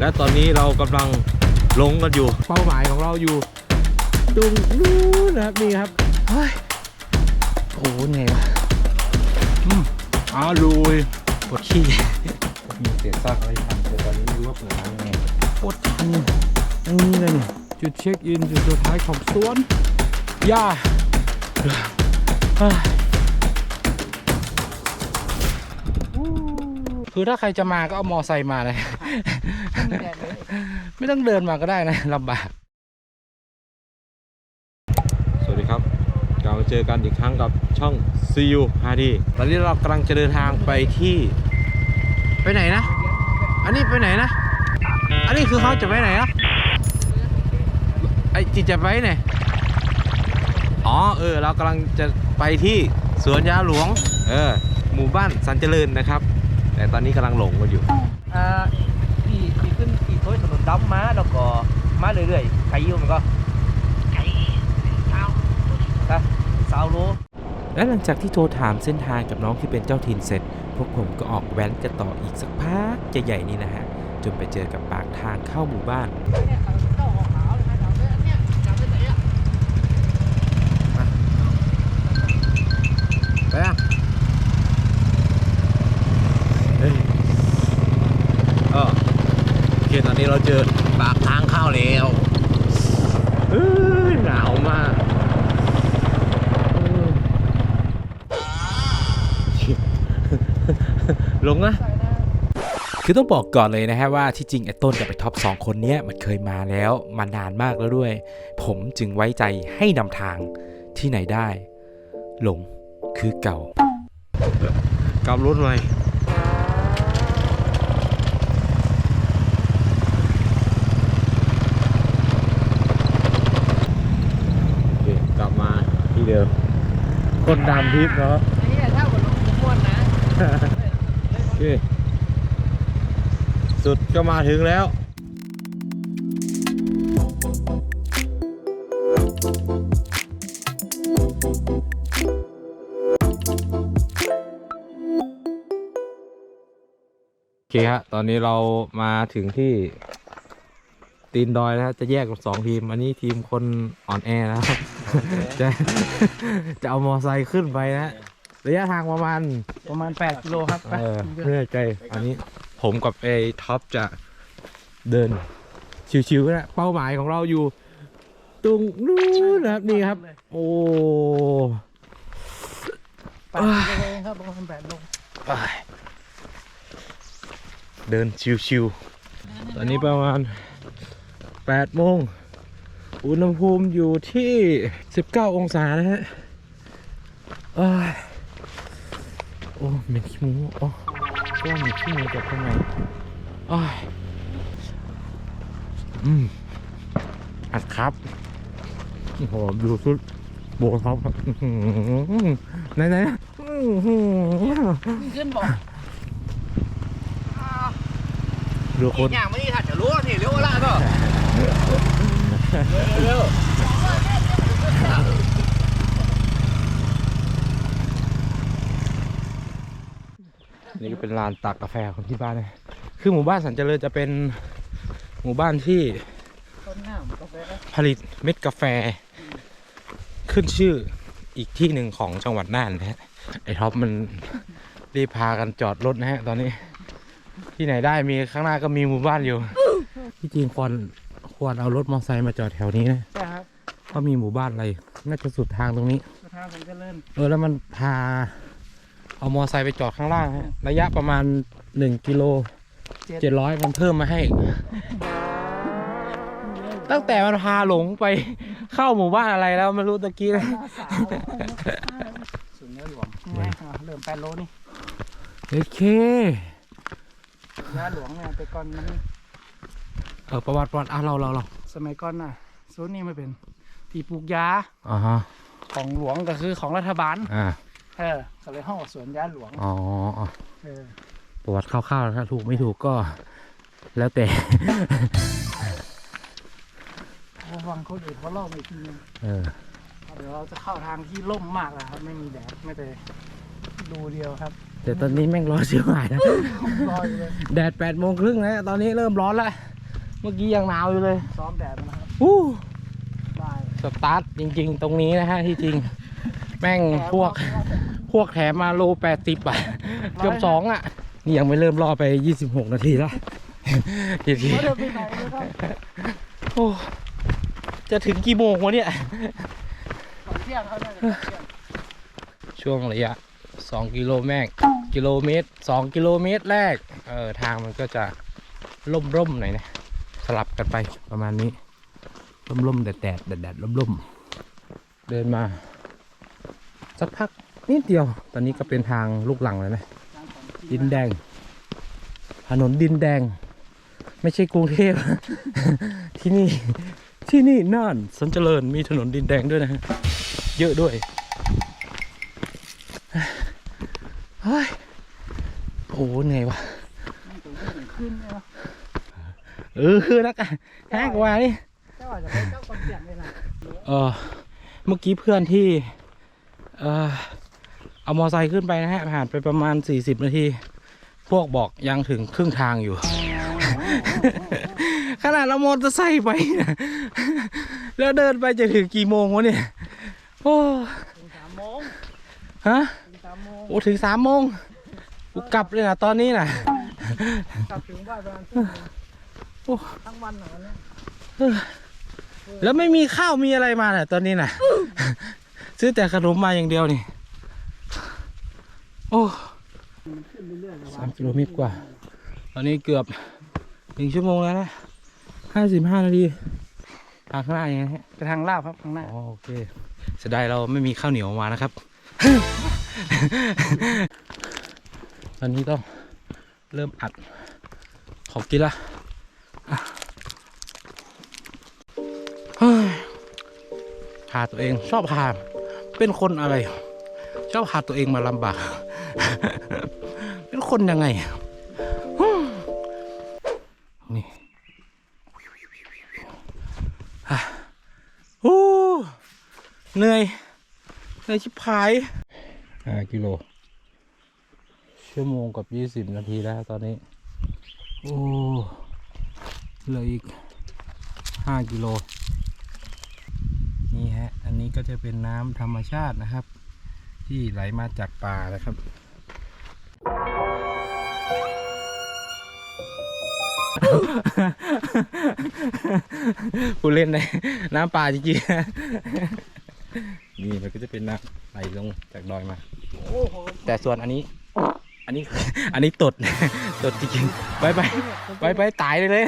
และตอนนี้เรากำลังลงกันอยู่ เป้าหมายของเราอยู่ตรงนู้นนะครับนี่ครับเฮ้ยโอ้โหเหนื่อยวะอ้าวลุยปวดขี้มีเศษซากอะไรทำแต่ตอนนี้ไม่รู้ว่าเปิดร้านยังไงปวดทันอย่างนี้เลยเนี่ยจุดเช็คอินจุดสุดท้ายของสวนย่าคือถ้าใครจะมาก็เอามอไซค์มาเลย ไม่ต้องเดินมาก็ได้นะลำบาก สวัสดีครับกลับมาเจอกันอีกครั้งกับช่อง CU HD ตอนนี้เรากำลังจะเดินทางไปที่ ไปไหนนะ อันนี้ไปไหนนะ อันนี้คือเขาจะไปไหนนะไอจิจะไปไหนอ๋อเออ เรากำลังจะไปที่สวนยาหลวง เออ หมู่บ้านสันเจริญนะครับ แต่ตอนนี้กำลังหลงกันอยู่อ่าขี่ขี่ขึ้นขี่โถยถนน ดำมาแล้วก็มาเรื่อยๆใครยิ้วมันก็ใครเช้าสาวโลและหลังจากที่โทรถามเส้นทางกับน้องที่เป็นเจ้าถิ่นเสร็จ พวกผมก็ออกแว้นกันต่ออีกสักพักใหญ่ๆนี่นะฮะ จนไปเจอกับปากทางเข้าหมู่บ้านไปอะเฮ้ยเออโอนนี้เราเจอปากทางเข้าแล้วเอ้ยหนาวมากลงนะคือต้องบอกก่อนเลยนะฮะว่าที่จริงไอ้ต้นกับไอ้ท็อปสองคนเนี้ยมันเคยมาแล้วมานานมากแล้วด้วย ผมจึงไว้ใจให้นำทางที่ไหนได้ หลงคือเก่า กลับรถหน่อยโอเคกลับมาที่เดิม คนดำทิพย์เนาะอันนี้ถ้ากับนลงม้วนนะโอเคสุดก็มาถึงแล้วโอเคฮะ ตอนนี้เรามาถึงที่ ตีนดอยนะฮะจะแยกกับสองทีม อันนี้ทีมคนอ่อนแอนะครับจะจะเอามอไซค์ขึ้นไปนะระยะทางประมาณประมาณ 8กิโลครับไปเออเพื่อใจ อันนี้ผมกับไอ้ท็อปจะเดิน ชิวๆนะเป้าหมายของเราอยู่ ตรงนู้นนะครับนี่ครับ โอ้8กิโลเองครับประมาณ8โลเดินชิวๆตอนนี้ประมาณ 8โมง อุณหภูมิอยู่ที่ 19 องศานะฮะเอ้ยโอ้เหม็นขี้หมูโอ้ก็เหม็นขี้หมูจากข้างในโอ้ยอืมอัดครับโอ้โหดูสุดโบท็อปครับอื้อหือไหนไหนๆอื้อหือขึ้นบอกดูคนอย่างไม่นี่ถ้าจะรู้นี่เร็วละก็เร็ว นี่ก็เป็นลานตากกาแฟของที่บ้านนะคือหมู่บ้านสันเจริญจะเป็นหมู่บ้านที่ผลิตเม็ดกาแฟ ขึ้นชื่ออีกที่หนึ่งของจังหวัดน่านนะฮะไอ้ท็อปมันรีบพากันจอดรถนะฮะตอนนี้ ที่ไหนได้มีข้างหน้าก็มีหมู่บ้านอยู่ ที่จริงควร ควรเอารถมอเตอร์ไซค์มาจอดแถวนี้นะใช่ครับเพราะมีหมู่บ้านอะไร น่าจะสุดทางตรงนี้ สถานผมจะเล่นเออแล้วมันพา เอามอไซค์ไปจอดข้างล่างฮะระยะประมาณหนึ่งกิโลเจ็ดร้อยมันเพิ่มมาให้ ตั้งแต่มันพาหลงไปเข้าหมู่บ้านอะไรแล้วไม่รู้ตะกี้นะศูนย์เนื้อหลวงไงอ่าเริ่ม8โลนี่โอเคยาหลวงเนี่ยแต่ก่อนมัน เออประวัติประวัติอะเราเราเราสมัยก่อนน่ะโซนนี้ไม่เป็นที่ปลูกยาอ่าฮะของหลวงก็คือของรัฐบาลอ่าเออก็เลยห้องสวนยาหลวงอ๋ออ๋อเออประวัติคร่าวๆถ้าถูกไม่ถูกก็ แล้วแต่พอฟังคนอื่นเขาเล่ามาอีกทีนึงเออเดี๋ยวเราจะเข้าทางที่ล่มมากแล้วครับ ไม่มีแดดไม่แต่ดูเดียวครับ แต่ตอนนี้แม่งร้อนเสียหายนะรออยู่เลยแดดแปดโมงครึ่งนะตอนนี้เริ่มร้อนแล้วเมื่อกี้ยังหนาวอยู่เลยซ้อมแดดมานะครับอู้ได้สตาร์ทจริง ๆ ตรงนี้นะฮะที่จริง แม่งพวกพวกแถมมาโลแปดสิบอะ เกือบสองอะ นี่ยังไม่เริ่มรอไป26นาทีแล้วทีทีไม่ได้ไปไหนเลยครับโอ้จะถึงกี่โมงวะเนี่ยก่อนเที่ยงเขาเนี่ยก่อนเที่ยงช่วงระยะ2กิโลแมกกิโลเมตร2กิโลเมตรแรกเออทางมันก็จะล่มๆหน่อยนะ สลับกันไปประมาณนี้ล่มๆแดดแดดแดดแดดล่มๆเดินมา สักพักนิดเดียว ตอนนี้ก็เป็นทางลูกหลังแล้วนะดินแดง ถนนดินแดง ไม่ใช่กรุงเทพที่นี่ที่นี่น่านสันเจริญมีถนนดินแดงด้วยนะฮะเยอะด้วยเฮ้ยโอ้เหนื่อยวะ เนี่ยนะเออคือนักอะแฮกว่านี่เจ้าอาจจะไปเจ้าก่อนเที่ยงเลยนะเออเมื่อกี้เพื่อนที่ เออเอามอไซค์ขึ้นไปนะฮะผ่านไปประมาณ 40 นาที พวกบอกยังถึงครึ่งทางอยู่ ขนาดเรามอเตอร์ไซค์ไปนะแล้วเดินไปจะถึงกี่โมงวะเนี่ย โอ้ถึงสามโมงฮะถึงสามโมงโอ้ถึงสามโมงกูกลับเลยนะตอนนี้นะกลับถึงบ้านประมาณทุ่มหนึ่ง โอ้ทั้งวันเหรอวันเนี้ยแล้วไม่มีข้าวมีอะไรมาน่ะ ตอนนี้น่ะ ซื้อแต่ขนมมาอย่างเดียวนี่ โอ้ขึ้นเรื่อยๆเลยสามกิโลเมตรกว่า ตอนนี้เกือบหนึ่งชั่วโมงแล้วนะห้าสิบห้านาทีทางข้างหน้ายังไงฮะไปทางลาบครับข้างหน้าอ๋อโอเคเสียดายเราไม่มีข้าวเหนียวมานะครับ ตอนนี้ต้องเริ่มอัดของกินละอะาตัวเอง ชอบหาเป็นคนอะไร ชอบหาตัวเองมาลำบาก เป็นคนยังไงนี่อะโอ้เหนื่อยเหนื่อยชิบหายห้ากิโล ชั่วโมงกับยี่สิบนาทีแล้วตอนนี้ โอ้เหลืออีกห้ากิโล ก็จะเป็นน้ำธรรมชาตินะครับ ที่ไหลมาจากป่านะครับผู้เล่นในน้ำป่าจริงๆนี่มันก็จะเป็นน้ำไหลลงจากดอยมา แต่ส่วนอันนี้ อันนี้ อันนี้ตด ตดจริงๆไปไปไปไปตายเลยเลย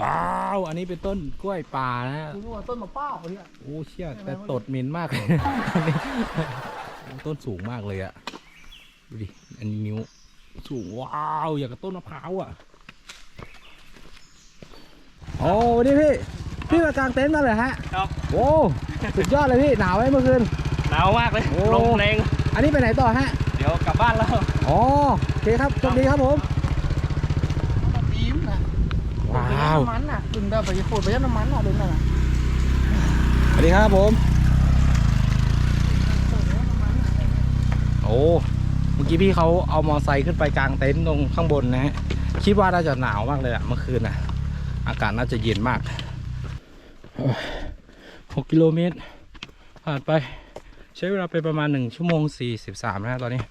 ว้าว อันนี้เป็นต้นกล้วยป่านะคุยว่าต้นมะพร้าวเนี่ย โอ้เชี่ยแต่ตดเหม็นมากเลยอันนี้ต้นสูงมากเลยอะดูดิ อันนี้นิ้ว สูงว้าว อย่างกับต้นมะพร้าวอะโอ้ดิพี่ พี่มากางเต็นท์มาเลยฮะครับ โอ้สุดยอดเลยพี่ หนาวไหมเมื่อคืน หนาวมากเลยโอ้ ลมแรง อันนี้ไปไหนต่อฮะ เดี๋ยวกลับบ้านแล้ว อ๋อโอเคครับโชคดีครับผมบีมนะ ว้าวน้ำมันอะดึงได้ไปขูดไปยัดน้ำมันอะดึงได้อะสวัสดีครับผม โอ้เมื่อกี้พี่เขาเอามอไซค์ขึ้นไปกลางเต็นท์ตรงข้างบนนะฮะคิดว่าน่าจะหนาวมากเลยอะเมื่อคืนนะอากาศน่าจะเย็นมากโอ้ยหกกิโลเมตรผ่านไปใช้เวลาไปประมาณหนึ่งชั่วโมงสี่สิบสามนะฮะตอนนี้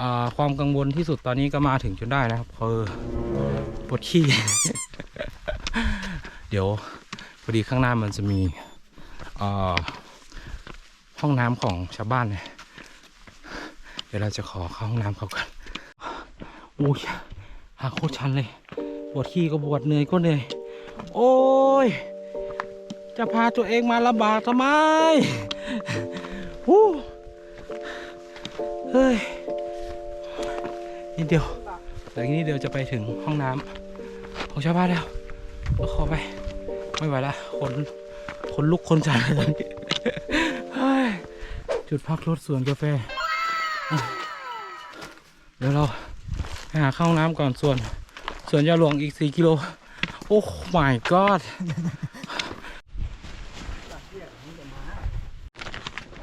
อ่าความกังวลที่สุดตอนนี้ก็มาถึงจนได้นะครับคือ ปวดขี้ เดี๋ยวพอดีข้างหน้ามันจะมีห้องน้ำของชาวบ้านเนี่ยเดี๋ยวเราจะขอเข้าห้องน้ำเขากันโอ้ยหาโคตรชันเลย ปวดขี้ก็ปวดเหนื่อยก็เหนื่อย โอ้ย จะพาตัวเองมาลำบากทำไมฮู้เฮ้ยนิดเดียว แต่อีนิดเดี๋ยวจะไปถึงห้องน้ำของชาวบ้านแล้วก็ขอไป ไม่ไหวละคนคนลุกคนจันเลยเฮ้จุดพักรถสวนกาแฟ เดี๋ยวเราไปหาเข้าห้องน้ำก่อนส่วนส่วนยาหลวงอีก 4 กิโล โอ้ my god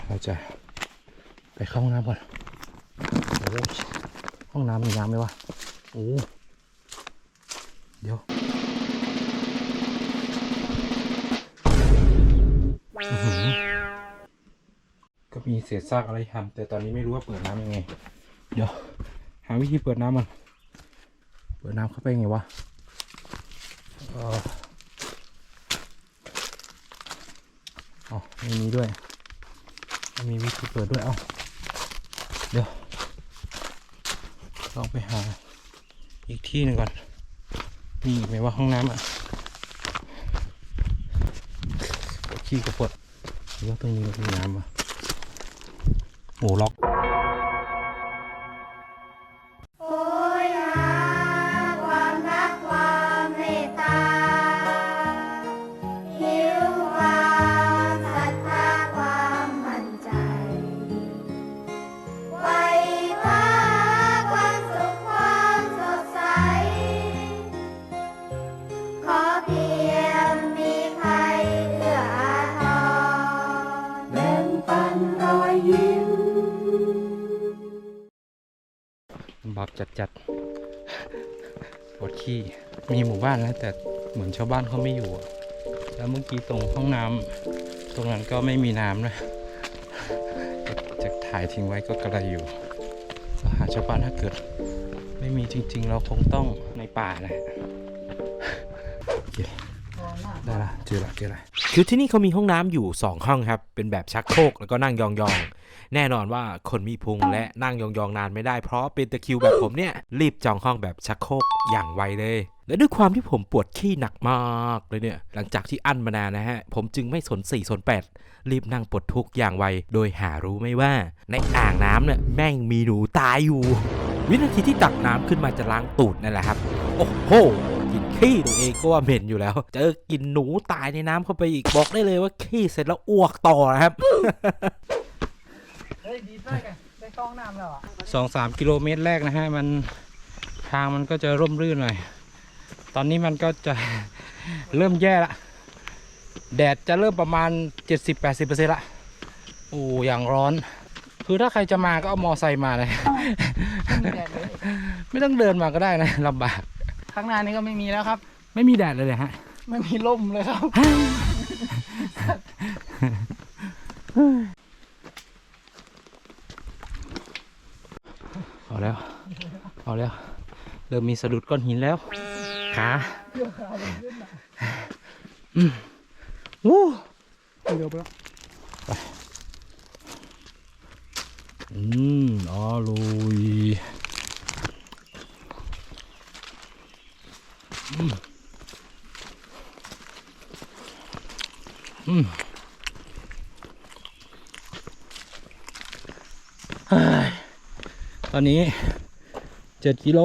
เราจะไปเข้าห้องน้ำก่อน ห้องน้ำมีน้ำไหมวะ โอ้เดี๋ยวก็มีเศษซากอะไรทำแต่ตอนนี้ไม่รู้ว่าเปิดน้ำยังไง เดี๋ยว หาวิธีเปิดน้ำมัน เปิดน้ำเข้าไปไงวะเอออ๋อไม่มีด้วยไม่มีวิธีเปิดด้วย เอาเดี๋ยวลองไปหา อีกที่หนึ่งก่อน นี่ไหมว่าห้องน้ำอะขี้กระปวดหรือว่าตรงนี้มีน้ำอะโอ้ล็อก ที่มีหมู่บ้านแล้วแต่เหมือนชาวบ้านเขาไม่อยู่ แล้วเมื่อกี้ตรงห้องน้ำตรงนั้นก็ไม่มีน้ำนะจะถ่ายทิ้งไว้ก็กระไรอยู่หาชาวบ้านถ้าเกิด ไม่มีจริง ๆ เราคงต้องในป่าแหละ ได้ละเจอละเจอละคือที่นี่เขามีห้องน้ำอยู่ 2 ห้องครับ เป็นแบบชักโครกแล้วก็นั่งยองๆ แน่นอนว่าคนมีพุงและนั่งยองๆนานไม่ได้เพราะเป็นตะคิวแบบผมเนี่ย รีบจองห้องแบบชักโครกอย่างไวเลย และด้วยความที่ผมปวดขี้หนักมากเลยเนี่ย หลังจากที่อั้นมานานนะฮะ ผมจึงไม่สน4สน8รีบนั่งปลดทุกข์อย่างไว โดยหารู้ไม่ว่า ในอ่างน้ำเนี่ยแม่งมีหนูตายอยู่ วินาทีที่ตักน้ำขึ้นมาจะล้างตูดนั่นแหละครับ โอ้โห กินขี้ตัวเองก็ว่าเหม็นอยู่แล้ว เจอกินหนูตายในน้ำเข้าไปอีกบอกได้เลยว่าขี้เสร็จแล้วอ้วกต่อนะครับเฮ้ยดีด้วยกันได้กล้องน้ำแล้วอะสองสามกิโลเมตรแรกนะฮะมันทางมันก็จะร่มรื่นหน่อย ตอนนี้มันก็จะเริ่มแย่ละ แดดจะเริ่มประมาณ 70-80%ละ โอ้อย่างร้อน คือถ้าใครจะมาก็เอามอไซค์มาเลย ไม่มีแดดเลยไม่ต้องเดินมาก็ได้นะลำบาก ข้างหน้านี้ก็ไม่มีแล้วครับ ไม่มีแดดเลยเลยฮะ ไม่มีร่มเลยครับ เอาแล้ว เอาแล้ว เริ่มมีสะดุดก้อนหินแล้วขาอืมวู้เดี๋ยวไปแล้วอืมอร่อยอืมอืมเฮ้ย ตอนนี้เจ็ดกิโล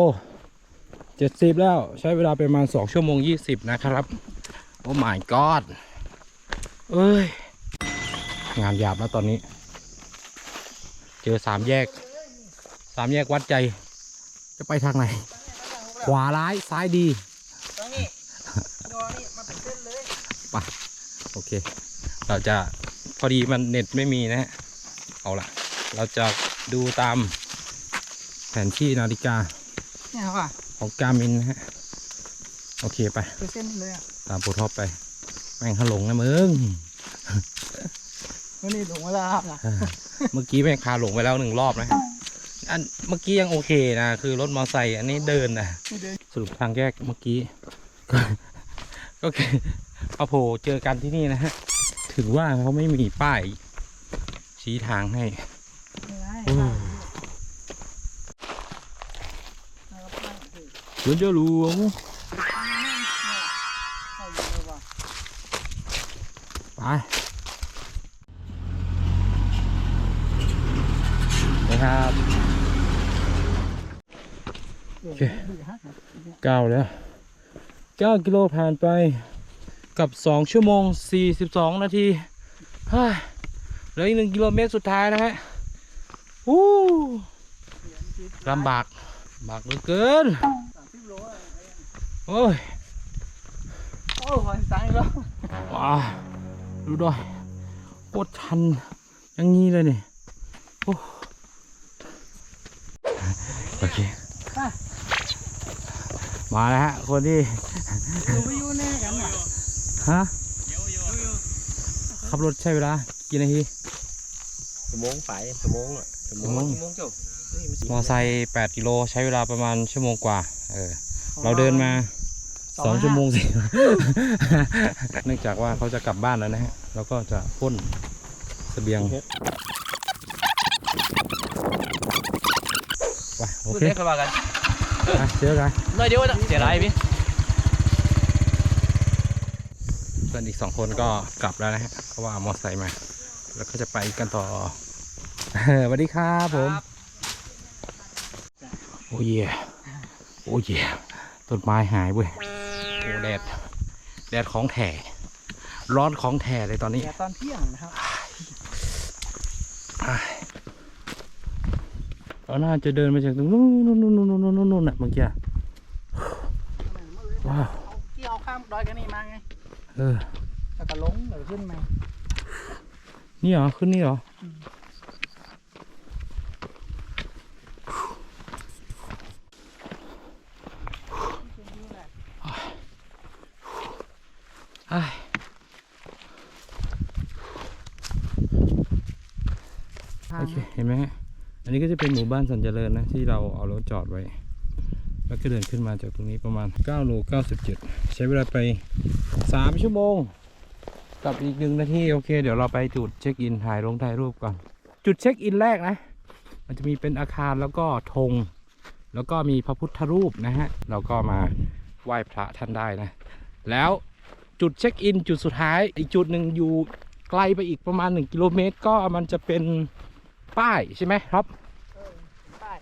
เจ็ดสิบแล้วใช้เวลาประมาณสองชั่วโมงยี่สิบนะครับ โอ้ my god เอ้ย งานหยาบแล้วตอนนี้ เจอสามแยก สามแยกวัดใจ จะไปทางไหน ขวาร้ายซ้ายดี ตรงนี้ยอนี่มาเป็นเส้นเลย ไปโอ เค เราจะพอดีมันเน็ตไม่มีนะฮะเอาละเราจะดูตามแผนที่นาฬิกาเนี่ยค่ะของกามินนะฮะ โอเคไปเป็นเส้นเลยอะตามโปรท็อปไป แม่งขลงนะมึง วันนี้หลงเวลาครับนะเมื่อกี้แม่งคาหลงไปแล้วหนึ่งรอบนะฮะอันเมื่อกี้ยังโอเคนะ คือรถมอเตอร์ไซค์อันนี้เดินนะ ไม่เดินสรุปทางแยกเมื่อกี้ ก็ก็คือ มาโผล่เจอกันที่นี่นะฮะ ถือว่าเขาไม่มีป้าย ชี้ทางให้ไม่ได้โอ้นะครับไม่ถึงสวนเจ้าหลวงเข้าอยู่เลยว่ะไปนะครับโอเคเก้าแล้วเก้ากิโลผ่านไป กับสองชั่วโมงสี่สิบสองนาทีเฮ้ยเหลืออีกหนึ่งกิโลเมตรสุดท้ายนะฮะวู้ลำบากลำบากเหลือเกินสามสิบโลอะโอ้ยโอ้ยตายแล้วว้าดูด้วยโคตรชันอย่างนี้เลยเนี่ยโอ้โอเคมาแล้วฮะคนที่ ฮะขับรถใช้เวลากี่นาทีชั่วโมงไปชั่วโมงอะชั่วโมงชั่วโมงชั่วโมงเจ้านี่มันสิมอไซค์8กิโลใช้เวลาประมาณชั่วโมงกว่า เออ เราเดินมาสองชั่วโมงสิเนื่องจากว่าเขาจะกลับบ้านแล้วนะฮะแล้วก็จะพ่นเสบียงไปโอพูดเคได้กันว่ากันไปเจอกันน้อยเดียวนะเสียดายพี่ เพื่ อนอีกสองคนก็กลับแล้วนะฮะเพราะว่ามอไซค์มา แล้วก็จะไปกันต่อสวัสดีครับผมโอ้ยโอ้ยต้นไม้หายเว้ยโอ้แดดแดดของแท้ร้อนของแท้เลยตอนนี้ตอนเที่ยงนะครับเราน่าจะเดินมาจากตรงนู้นนู้นนู้นนู้นนู้นนู้นนู้นน่ะเมื่อกี้อะว้าว ที่เอาข้ามดอยกันนี่มาไง เออแล้วก็ลงแล้วก็ขึ้นมานี่เหรอ ขึ้นนี่เหรออ้ายโอเค เห็นไหมฮะ อันนี้ก็จะเป็นหมู่บ้านสันเจริญนะ ที่เราเอารถจอดไว้ แล้วก็เดินขึ้นมาจากตรงนี้ประมาณ9โล97 ใช้เวลาไป 3 ชั่วโมง กับอีกหนึ่งนาทีโอเค เดี๋ยวเราไปจุดเช็คอินถ่ายลงถ่ายรูปก่อน จุดเช็คอินแรกนะ มันจะมีเป็นอาคารแล้วก็ธงแล้วก็มีพระพุทธรูปนะฮะเราก็มาไหว้พระท่านได้นะ แล้วจุดเช็คอินจุดสุดท้าย อีกจุดหนึ่งอยู่ไกลไปอีกประมาณ 1 กิโลเมตร ก็มันจะเป็นป้ายใช่ไหมครับป้าย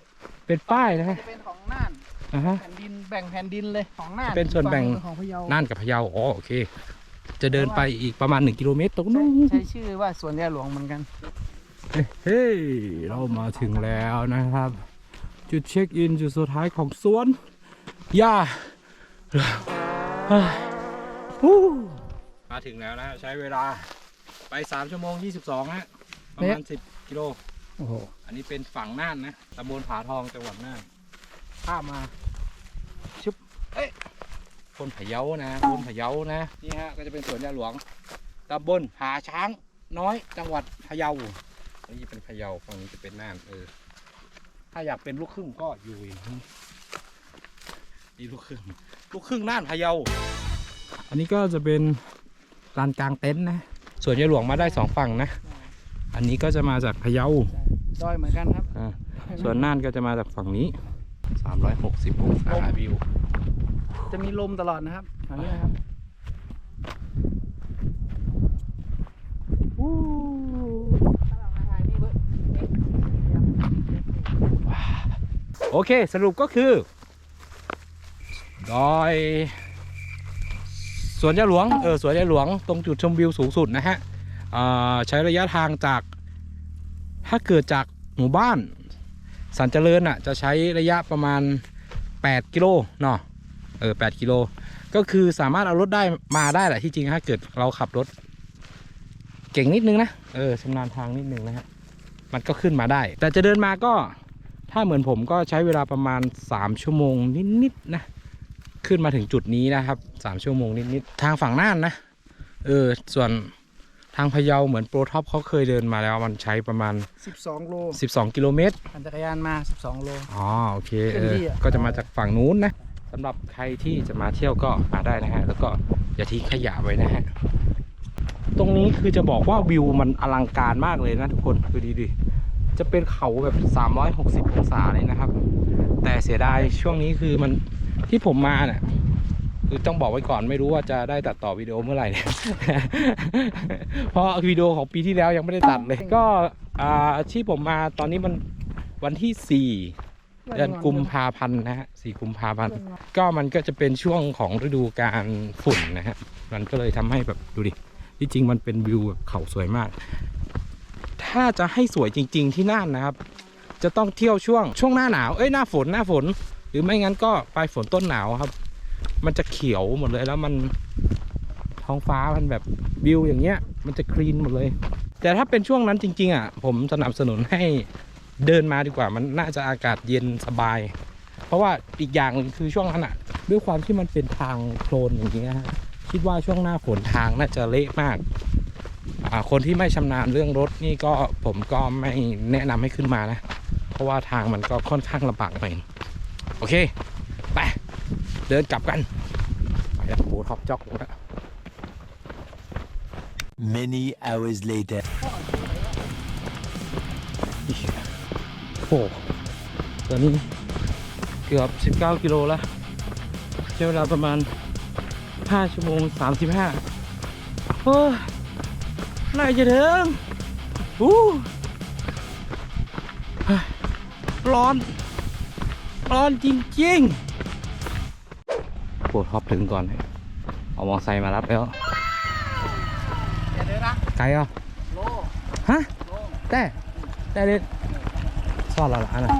เป็นป้ายนะฮะ จะเป็นของน่าน อ่าฮะ แผ่นดินแบ่งแผ่นดินเลยของน่านเป็นส่วนแบ่งฝั่ของพะเยาน่านกับพะเยาอ๋อโอเค จะเดินไปอีกประมาณ 1 กิโลเมตรตรงนู้นใช้ชื่อว่าสวนยาหลวงเหมือนกัน เฮ้ยเรามาถึงแล้วนะครับ จุดเช็คอินจุดสุดท้ายของสวนย่าเฮ้ยฮู้มาถึงแล้วนะใช้เวลาไป 3 ชั่วโมง 22ฮะประมาณ 10 กิโล โอ้โหอันนี้เป็นฝั่งน่านนะตำบลผาทองจังหวัดน่านข้ามมาชุบ เอ้ยคนพะเยานะ คนพะเยานะ นี่ฮะก็จะเป็นสวนยาหลวงตำบลผาช้างน้อยจังหวัดพะเยาอันนี้เป็นพะเยาฝั่งนี้จะเป็นน่านเออ ถ้าอยากเป็นลูกครึ่งก็อยู่อย่างนี้นี่ลูกครึ่งลูกครึ่งน่านพะเยา อันนี้ก็จะเป็นลานกลางเต็นท์นะส่วนยายหลวงมาได้สองฝั่งนะ อันนี้ก็จะมาจากพะเยาดอยเหมือนกันครับอ่าส่วนน่านก็จะมาจากฝั่งนี้ 360องศาวิว จะมีลมตลอดนะครับอันนี้นะครับโอเค สรุปก็คือดอยสวนยาหลวง เออ สวนยาหลวง ตรงจุดชมวิวสูงสุดนะฮะอ่าใช้ระยะทางจาก ถ้าเกิดจากหมู่บ้าน สันเจริญอะ จะใช้ระยะประมาณ 8 กิโลเนาะ เออ8กิโล ก็คือสามารถเอารถได้มาได้แหละที่จริงถ้าเกิดเราขับรถ เก่งนิดนึงนะเออชำนาญทางนิดนึงนะฮะมันก็ขึ้นมาได้ แต่จะเดินมาก็ถ้าเหมือนผมก็ใช้เวลาประมาณ 3 ชั่วโมงนิดๆนะขึ้นมาถึงจุดนี้นะครับ3ชั่วโมงนิดๆทางฝั่งน่านนะเออส่วนทางพะเยาเหมือนโปรท็อปเขาเคยเดินมาแล้วมันใช้ประมาณ 12 โล 12 กิโลเมตร ปั่นจักรยานมา 12 โล อ๋อ โอเค เอขึ้นอที่อะก็จะมาจากฝั่งนู้นนะสำหรับใครที่จะมาเที่ยวก็มาได้นะฮะ แล้วก็อย่าทิ้งขยะไว้นะฮะ ตรงนี้คือจะบอกว่าวิวมันอลังการมากเลยนะทุกคนคือดีดิจะเป็นเขาแบบ 360 องศาเลยนะครับ แต่เสียดายช่วงนี้คือมันที่ผมมาเนี่ยคือต้องบอกไว้ก่อนไม่รู้ว่าจะได้ตัดต่อวิดีโอเมื่อไหร่เนี่ยเพราะวิดีโอของปีที่แล้วยังไม่ได้ตัดเลย ก็อาที่ผมมาตอนนี้มันวันที่ 4 เดือนกุมภาพันธ์นะฮะสี่กุมภาพันธ์ ก็มันก็จะเป็นช่วงของฤดูการฝุ่นนะฮะ มันก็เลยทำให้แบบดูดิ ที่จริงมันเป็นวิวแบบเขาสวยมาก ถ้าจะให้สวยจริง ๆ ที่น่านนะครับ จะต้องเที่ยวช่วงช่วงหน้าหนาว เอ้ยหน้าฝนหน้าฝน หรือไม่งั้นก็ปลายฝนต้นหนาวครับ มันจะเขียวหมดเลยแล้วมันท้องฟ้ามันแบบวิวอย่างเงี้ย มันจะคลีนหมดเลย แต่ถ้าเป็นช่วงนั้นจริง ๆ อะ ผมสนับสนุนให้ เดินมาดีกว่ามันน่าจะอากาศเย็นสบาย เพราะว่าอีกอย่างหนึ่งคือช่วงนั้นอะด้วยความที่มันเป็นทางโคลนอย่างเงี้ยฮะคิดว่าช่วงหน้าฝนทางน่าจะเละมากคนที่ไม่ชำนาญเรื่องรถนี่ก็ผมก็ไม่แนะนำให้ขึ้นมานะ เพราะว่าทางมันก็ค่อนข้างลำบากหน่อยโอเค ไป เดินกลับกันไปแล้วโอ้โหท็อปจ็อกแล้ว Many hours later. ตอนนี้เกือบ 19 กิโลแล้วใช้เวลาประมาณ 5 ชั่วโมง 35โอ้ยน่าจะถึงอู้เฮ้ยร้อน ร้อนจริงๆปวดท็อปถึงก่อน เอามอไซค์มารับแล้วไกลอะโลฮะโลแต่แต่เด็ด ซ่อนและละอันน่ะ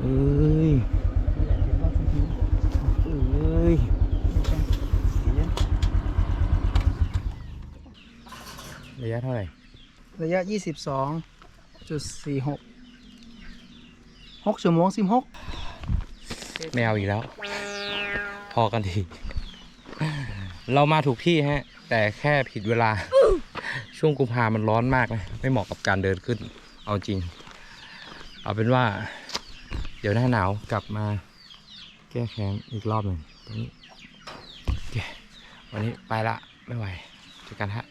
เอ้ยเอ้ยระยะเท่าไหร่ ระยะ 22.46 6ชั่วโมง16ไม่เอาอีกแล้ว พอกันที เรามาถูกที่ฮะ แต่แค่ผิดเวลา ช่วงกุมภามันร้อนมากนะไม่เหมาะกับการเดินขึ้น เอาจริง เอาเป็นว่า เดี๋ยวหน้าหนาวกลับมา แก้แค้นอีกรอบหนึ่งตรงนี้โอเควันนี้ไปละ ไม่ไหวเจอกันฮะ